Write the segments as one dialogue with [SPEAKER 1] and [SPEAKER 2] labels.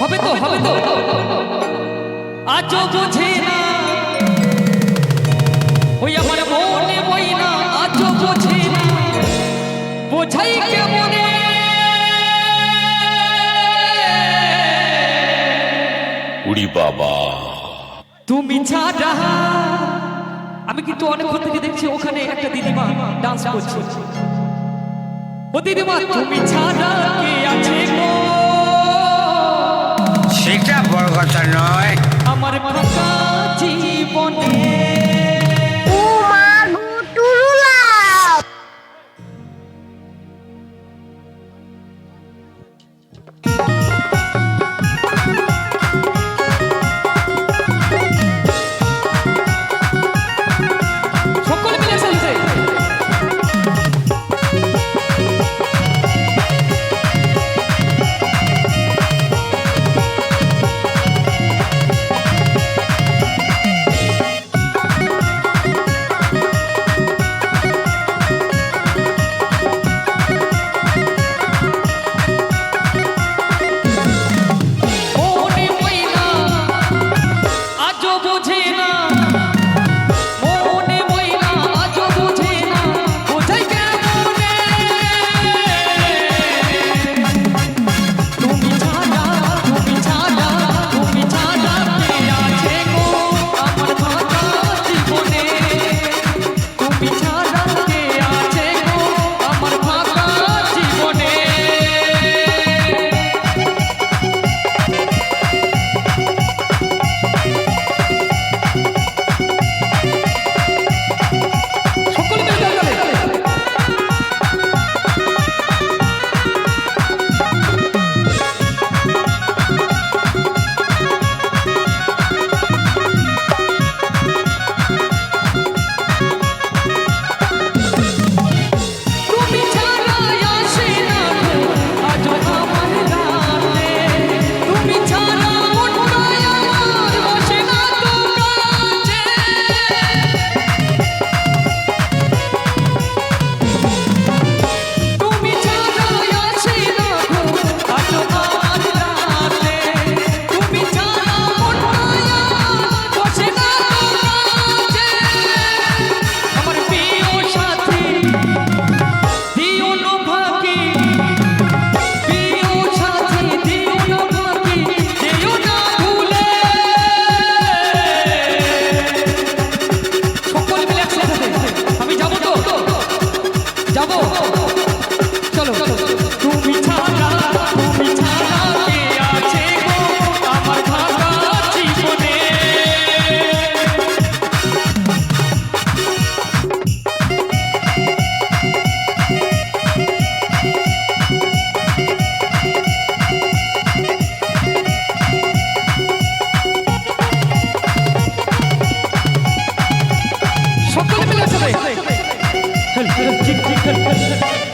[SPEAKER 1] হবে তো হবে তো। আজও বোঝে না। ওই আমার মনে বই না আজও বোঝে না। বোঝাই কেমনে?
[SPEAKER 2] উড়ি বাবা।
[SPEAKER 1] তুমি ছাড়া। আমি কিন্তু অনেকক্ষণ থেকে দেখছি ওখানে একটা দিদিমা ডান্স করছে। ও দিদিমা তুমি ছাড়া কে আছে?
[SPEAKER 3] সেটা বড় কথা নয়।
[SPEAKER 1] আমার জীবনে खल खल चिक चिक खल खल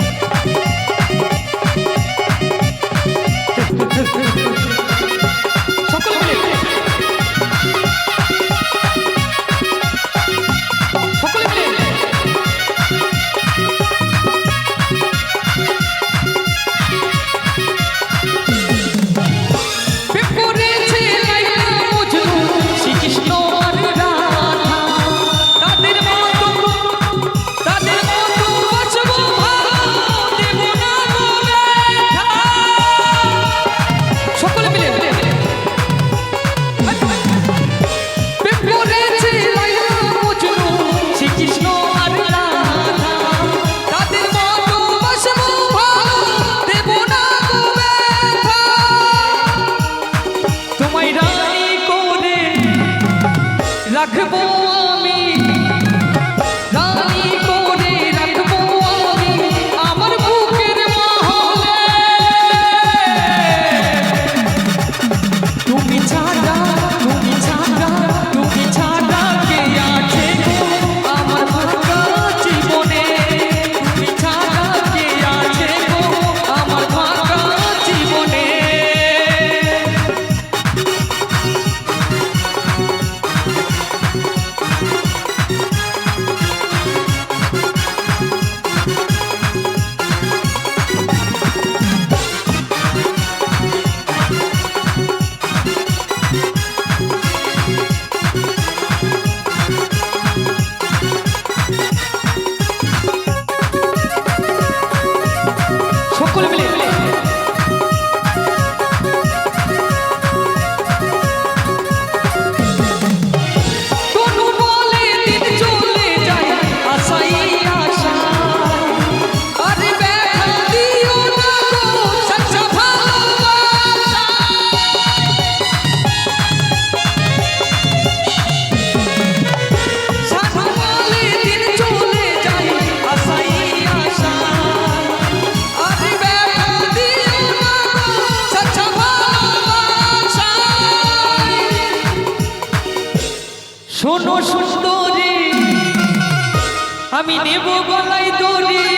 [SPEAKER 1] রাখব সকল মিলে সুন্দরী। আমি নেব গলায় দড়ি।